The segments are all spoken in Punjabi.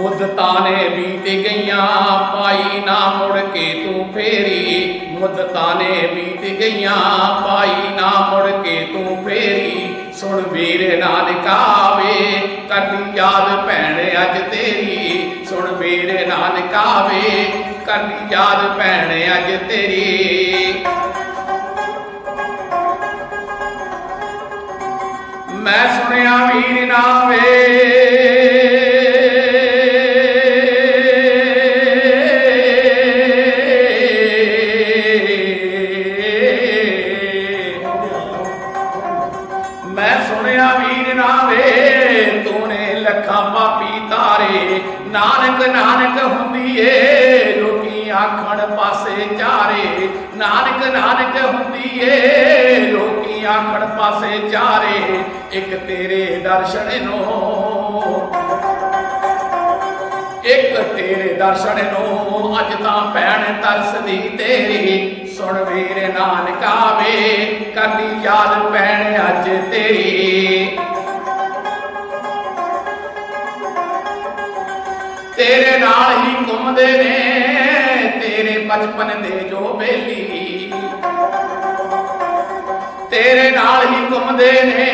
ਮੁੱਦਤਾਂ ਨੇ ਬੀਤ ਗਈਆਂ ਪਾਈ ਨਾ ਮੁੜ ਕੇ ਤੂੰ ਫੇਰੀ। ਮੁੱਦਤਾਂ ਨੇ ਬੀਤ ਗਈਆਂ ਪਾਈ ਨਾ ਮੁੜ ਕੇ ਤੂੰ ਫੇਰੀ। ਸੁਣ ਵੀਰ ਨਾਨਕਾਵੇ ਕਰਦੀ ਯਾਦ ਭੈਣ ਅੱਜ ਤੇਰੀ। ਸੁਣ ਵੀਰ ਨਾਨਕਾਵੇ ਕਰਦੀ ਯਾਦ ਭੈਣ ਅੱਜ ਤੇਰੀ। ਮੈਂ ਸੁਣਿਆ ਵੀਰ ਨਾਵੇ ਵੀਰ ਨਾਵੇ, ਤੂੰ ਲੱਖਾਂ ਪਾਪੀ ਤਾਰੇ। ਨਾਨਕ ਨਾਨਕ ਹੁੰਦੀ ਏ ਲੋਕੀ ਆਖਣ ਪਾਸੇ ਚਾਰੇ। ਨਾਨਕ ਨਾਨਕ ਹੁੰਦੀ ਏ ਲੋਕੀ ਆਖਣ ਪਾਸੇ ਚਾਰੇ। ਇੱਕ ਤੇਰੇ ਦਰਸ਼ਨ ਨੂੰ, ਇੱਕ ਤੇਰੇ ਦਰਸ਼ਨ ਨੂੰ। ਅੱਜ ਤਾਂ ਭੈਣ ਤਰਸਦੀ ਤੇਰੀ, ਸੁਣ ਵੀਰ ਨਾਨਕਾ ਵੇ ਕਰਦੀ ਯਾਦ ਭੈਣ ਅੱਜ ਤੇਰੀ। ਤੇਰੇ ਨਾਲ ਹੀ ਘੁੰਮਦੇ ਨੇ, ਤੇਰੇ ਬਚਪਨ ਦੇ ਜੋ ਬੇਲੀ। ਤੇਰੇ ਨਾਲ ਹੀ ਘੁੰਮਦੇ ਨੇ,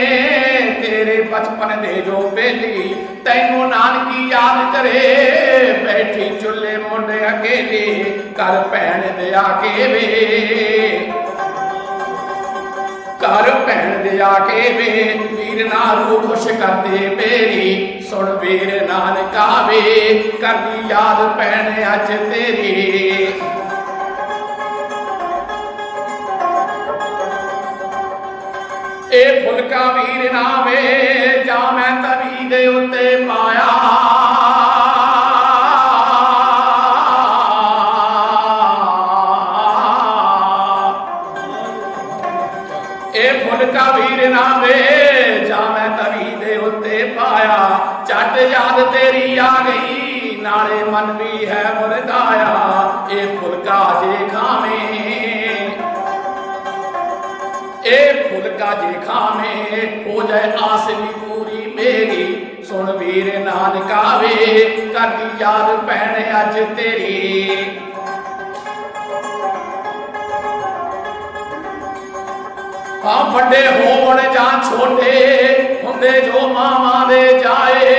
ਤੇਰੇ ਬਚਪਨ ਦੇ ਜੋ ਬੇਲੀ। ਤੈਨੂੰ ਨਾਨਕੀ ਯਾਦ ਕਰੇ, ਬੈਠੀ ਚੁੱਲੇ ਮੁੰਡੇ ਅਕੇਲੇ ਕਰ ਭੈਣ ਦੇ ਆ ਕੇ ਵੇ। ਘਰ ਭੈਣ ਦੇ ਆ ਕੇ ਵੇ। ਵੀਰ ਨਾਲ ਰੂਹ ਖੁਸ਼ ਕਰਦੇ ਮੇਰੀ ਸੁਣ ਵੀਰ ਨਾਨਕਾ ਵੇ ਕਰਦੀ ਯਾਦ ਭੈਣ ਅੱਜ ਤੇਰੀ। ਇਹ ਫੁਲਕਾ ਵੀਰ ਨਾਵੇ ਜਾ ਮੈਂ ਤਵੀ ਦੇ ਉੱਤੇ ਇਹ ਫੁਲਕਾ ਵੀਰ ਨਾਵੇ ਜਾ ਮੈਂ ਤਵੀ ਦੇ ਉੱਤੇ ਪਾਇਆ। ਛੱਡ ਯਾਦ ਤੇਰੀ ਆ ਗਈ, ਨਾਲੇ ਮਨ ਵੀ ਹੈ ਮੁਰਦਾਇਆ। ਇਹ ਫੁਲਕਾ ਜੇ ਖਾਵੇਂ, ਇਹ ਫੁਲਕਾ ਜੇ ਖਾਵੇਂ, ਹੋ ਜਾਏ ਆਸ ਵੀ ਪੂਰੀ ਮੇਰੀ। ਸੁਣ ਵੀਰ ਨਾਨਕਾ ਵੇ ਕਰਦੀ ਯਾਦ ਭੈਣ ਅੱਜ ਤੇਰੀ। ਹਾਂ ਵੱਡੇ ਹੋਣ ਜਾਂ ਛੋਟੇ ਹੁੰਦੇ ਜੋ ਮਾਵਾਂ ਦੇ ਜਾਏ।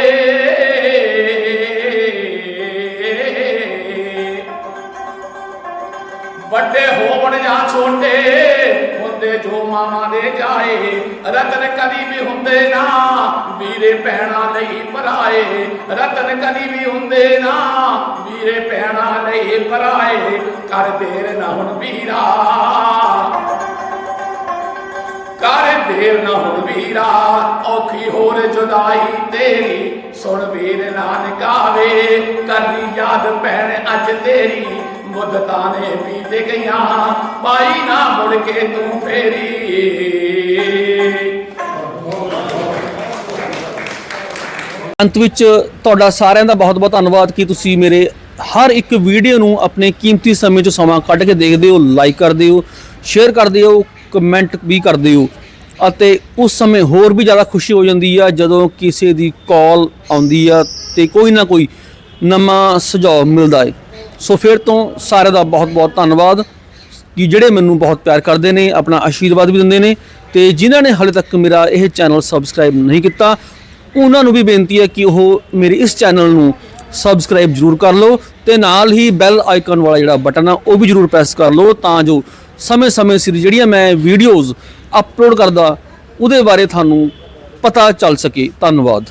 ਵੱਡੇ ਹੋਣ ਜਾਂ ਛੋਟੇ ਹੁੰਦੇ ਜੋ ਮਾਵਾਂ ਦੇ ਜਾਏ। ਰਤਨ ਕਦੀ ਵੀ ਹੁੰਦੇ ਨਾ, ਵੀਰੇ ਭੈਣਾਂ ਲਈ ਪਰਾਏ ਰਤਨ ਕਦੀ ਵੀ ਹੁੰਦੇ ਨਾ, ਵੀਰੇ ਭੈਣਾਂ ਲਈ ਪਰਾਏ ਕਰ ਦੇਰ ਨਾ ਹੁਣ ਵੀਰਾ। ਕਰ ਨਾ ਹੁਣ ਵੀਰਾ, ਔਖੀ ਹੋਰ ਜੁਦਾਈ ਤੇਰੀ। ਸੁਣ ਵੀਰ ਨਾਨਕਾ ਵੇ ਯਾਦ ਭੈਣ ਅੱਜ ਤੇਰੀ। ਮੁੱਦਤਾਂ ਨੇ ਬੀਤ ਗਈਆਂ ਪਾਈ ਨਾ ਮੁੜ ਕੇ ਤੂੰ ਫੇਰੀ। ਅੰਤ ਵਿੱਚ ਤੁਹਾਡਾ ਸਾਰਿਆਂ ਦਾ ਬਹੁਤ-ਬਹੁਤ ਧੰਨਵਾਦ ਕਿ ਤੁਸੀਂ ਮੇਰੇ ਹਰ ਇੱਕ ਵੀਡੀਓ ਨੂੰ ਆਪਣੇ ਕੀਮਤੀ ਸਮੇਂ ਚ ਸਮਾਂ ਕੱਢ ਕੇ ਦੇਖਦੇ ਹੋ ਲਾਈਕ ਕਰਦੇ ਹੋ ਸ਼ੇਅਰ ਕਰਦੇ ਹੋ ਕਮੈਂਟ ਵੀ ਕਰਦੇ ਹੋ। ਅਤੇ ਉਸ ਸਮੇਂ ਹੋਰ ਵੀ ਜ਼ਿਆਦਾ ਖੁਸ਼ੀ ਹੋ ਜਾਂਦੀ ਆ ਜਦੋਂ ਕਿਸੇ ਦੀ ਕਾਲ ਆਉਂਦੀ ਆ ਤੇ ਕੋਈ ਨਾ ਕੋਈ ਨਵਾਂ ਸੁਝਾਅ ਮਿਲਦਾ ਏ। ਸੋ ਫਿਰ ਤੋਂ ਸਾਰਿਆਂ ਦਾ ਬਹੁਤ-ਬਹੁਤ ਧੰਨਵਾਦ ਕਿ ਜਿਹੜੇ ਮੈਨੂੰ ਬਹੁਤ ਪਿਆਰ ਕਰਦੇ ਨੇ, ਆਪਣਾ ਆਸ਼ੀਰਵਾਦ ਵੀ ਦਿੰਦੇ ਨੇ ਤੇ ਜਿਨ੍ਹਾਂ ਨੇ ਹਾਲੇ ਤੱਕ ਮੇਰਾ ਇਹ ਚੈਨਲ ਸਬਸਕ੍ਰਾਈਬ ਨਹੀਂ ਕੀਤਾ, ਉਹਨਾਂ ਨੂੰ ਵੀ ਬੇਨਤੀ ਹੈ ਕਿ ਉਹ ਮੇਰੇ ਇਸ ਚੈਨਲ ਨੂੰ ਸਬਸਕ੍ਰਾਈਬ ਜ਼ਰੂਰ ਕਰ ਲਓ ਤੇ ਨਾਲ ਹੀ ਬੈਲ ਆਈਕਨ ਵਾਲਾ ਜਿਹੜਾ ਬਟਨ ਆ, ਉਹ ਵੀ ਜ਼ਰੂਰ ਪ੍ਰੈਸ ਕਰ ਲਓ ਤਾਂ ਜੋ ਸਮੇਂ-ਸਮੇਂ ਸਿਰ ਜਿਹੜੀਆਂ ਮੈਂ ਵੀਡੀਓਜ਼ ਅਪਲੋਡ ਕਰਦਾ ਉਹਦੇ ਬਾਰੇ ਤੁਹਾਨੂੰ ਪਤਾ ਚੱਲ ਸਕੇ। ਧੰਨਵਾਦ।